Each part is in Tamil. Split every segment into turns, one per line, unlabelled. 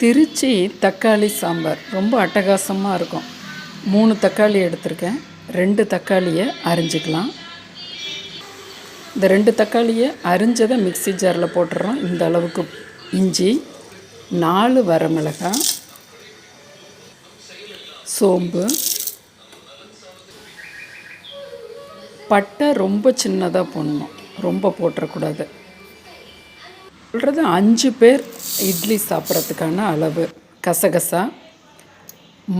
திருச்சி தக்காளி சாம்பார். ரொம்ப அட்டகாசமாக இருக்கும். மூணு தக்காளி எடுத்திருக்கேன். ரெண்டு தக்காளியை அரிஞ்சிக்கலாம். இந்த ரெண்டு தக்காளியை அரிஞ்சதை மிக்ஸி ஜாரில் போட்டுறோம். இந்த அளவுக்கு இஞ்சி நாலு வரமிளகாய் சோம்பு. பட்டை ரொம்ப சின்னதாக போடணும். ரொம்ப போட்டுறக்கூடாது. சொல்கிறது அஞ்சு பேர் இட்லி சாப்பிட்றதுக்கான அளவு. கசகசா.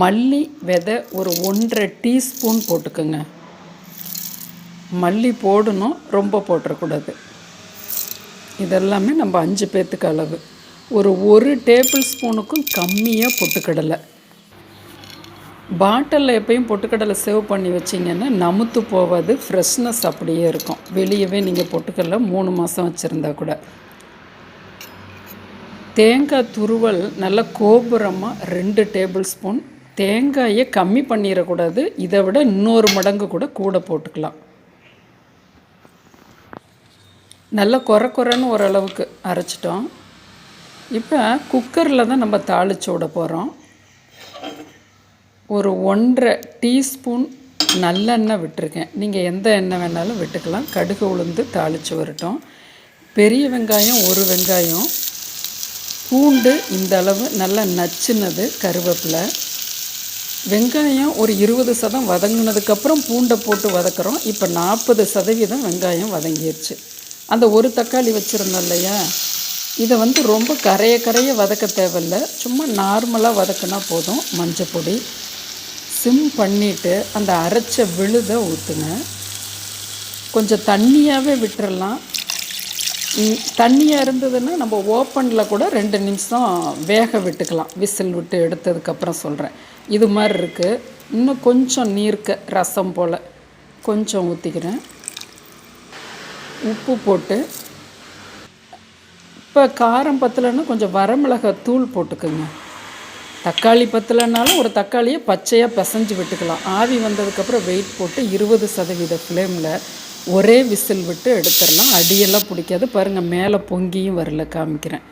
மல்லி விதை ஒரு ஒன்றரை டீஸ்பூன் போட்டுக்கோங்க. மல்லி போடணும் ரொம்ப போட்டுறக்கூடாது. இதெல்லாமே நம்ம அஞ்சு பேர்த்துக்கு அளவு. ஒரு ஒரு டேபிள் ஸ்பூனுக்கும் கம்மியாக பொட்டுக்கடலை. பாட்டிலில் எப்பயும் பொட்டுக்கடலை சேவ் பண்ணி வச்சிங்கன்னா நமுத்து போகாது ஃப்ரெஷ்னஸ் அப்படியே இருக்கும். வெளியவே நீங்கள் பொட்டுக்கடலை மூணு மாதம் வச்சுருந்தா கூட. தேங்காய் துருவல் நல்லா கோபுரமாக ரெண்டு டேபிள் ஸ்பூன். தேங்காயை கம்மி பண்ணிடக்கூடாது. இதை விட இன்னொரு மடங்கு கூட கூட போட்டுக்கலாம். நல்லா குறை குறைன்னு ஓரளவுக்கு அரைச்சிட்டோம். இப்போ குக்கரில் தான் நம்ம தாளிச்சு விட போகிறோம் ஒரு ஒன்றரை டீஸ்பூன் நல்லெண்ணெய் விட்டுருக்கேன். நீங்கள் எந்த எண்ணெய் வேணாலும் விட்டுக்கலாம். கடுகு உளுந்து தாளித்து வரட்டும். பெரிய வெங்காயம் ஒரு வெங்காயம். பூண்டு இந்த அளவு நல்லா நச்சுனது கருவேப்பிலை. வெங்காயம் ஒரு இருபது சதம் வதங்கினதுக்கப்புறம் பூண்டை போட்டு வதக்குறோம். இப்போ நாற்பது சதவீதம் வெங்காயம் வதங்கிருச்சு. அந்த ஒரு தக்காளி வச்சுருந்தோம் இல்லையா? இதை வந்து ரொம்ப கரைய கரைய வதக்க தேவையில்ல. சும்மா நார்மலாக வதக்குனா போதும். மஞ்சள் பொடி. சிம் பண்ணிவிட்டு அந்த அரைச்ச விழுதை ஊற்றுங்க கொஞ்சம் தண்ணியாகவே விட்டுறலாம். தண்ணியாக இருந்ததுன்னா நம்ம ஓப்பனில் கூட ரெண்டு நிமிஷம் வேக விட்டுக்கலாம். விசில் விட்டு எடுத்ததுக்கப்புறம் சொல்கிறேன் இது மாதிரி இருக்குது இன்னும் கொஞ்சம் நீர்க்க ரசம் போல் கொஞ்சம் ஊற்றிக்கிறேன் உப்பு போட்டு இப்போ காரம் பத்தலைன்னா கொஞ்சம் வரமிளகா தூள் போட்டுக்கோங்க. தக்காளி பத்தலைனாலும் ஒரு தக்காளியை பச்சையாக பிசைஞ்சு விட்டுக்கலாம். ஆவி வந்ததுக்கப்புறம் வெயிட் போட்டு இருபது சதவீத ஃப்ளேமில் ஒரே விசில் விட்டு எடுத்துடலாம். அடியெல்லாம் பிடிக்காது. பாருங்கள் மேலே பொங்கியும் வரல காமிக்கிறேன்.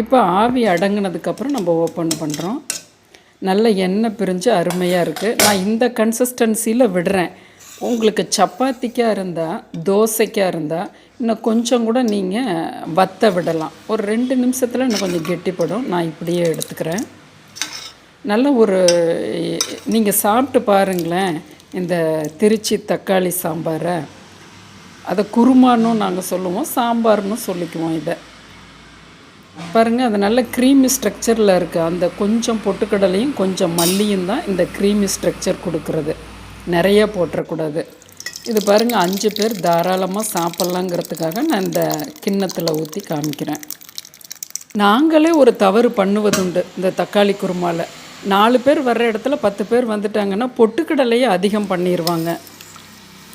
இப்போ ஆவி அடங்கினதுக்கப்புறம் நம்ம ஓப்பன் பண்ணுறோம் நல்ல எண்ணெய் பிரிஞ்சு அருமையாக இருக்குது நான் இந்த கன்சிஸ்டன்சியில் விடுறேன். உங்களுக்கு சப்பாத்திக்காக இருந்தால் தோசைக்காக இருந்தால் இன்னும் கொஞ்சம் கூட நீங்கள் வத்த விடலாம். ஒரு ரெண்டு நிமிஷத்தில் இன்னும் கொஞ்சம் கெட்டிப்படும். நான் இப்படியே எடுத்துக்கிறேன். நல்ல ஒரு நீங்கள் சாப்பிட்டு பாருங்களேன் இந்த திருச்சி தக்காளி சாம்பாரை. அதை குருமான்னு நாங்கள் சொல்லுவோம் சாம்பார்னு சொல்லிக்குவோம் இதை. பாருங்கள் அது நல்ல க்ரீமி ஸ்ட்ரக்சரில் இருக்குது அந்த கொஞ்சம் பொட்டுக்கடலையும் கொஞ்சம் மல்லியும் தான் இந்த க்ரீமி ஸ்ட்ரக்சர் கொடுக்குறது. நிறைய போட்டுறக்கூடாது. இது பாருங்கள் அஞ்சு பேர் தாராளமாக சாப்பிட்லாங்கிறதுக்காக நான் இந்த கிண்ணத்தில் ஊற்றி காமிக்கிறேன். நாங்களே ஒரு தவறு பண்ணுவதுண்டு இந்த தக்காளி குருமாவில் நாலு பேர் வர்ற இடத்துல பத்து பேர் வந்துட்டாங்கன்னா பொட்டுக்கடலையே அதிகம் பண்ணிடுவாங்க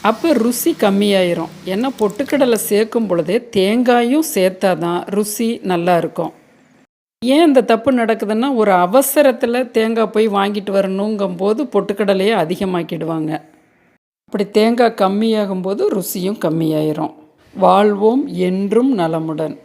அப்போ ருசி கம்மியாயிரும். ஏன்னா பொட்டுக்கடலை சேர்க்கும் பொழுதே தேங்காயும் சேர்த்தா தான் ருசி நல்லா இருக்கும். ஏன் இந்த தப்பு நடக்குதுன்னா ஒரு அவசரத்தில் தேங்காய் போய் வாங்கிட்டு வரணுங்கும் போது பொட்டுக்கடலையை அதிகமாக்கிடுவாங்க. அப்படி தேங்காய் கம்மியாகும் போது ருசியும் கம்மியாயிரும். வாழ்வோம் என்றும் நலமுடன்.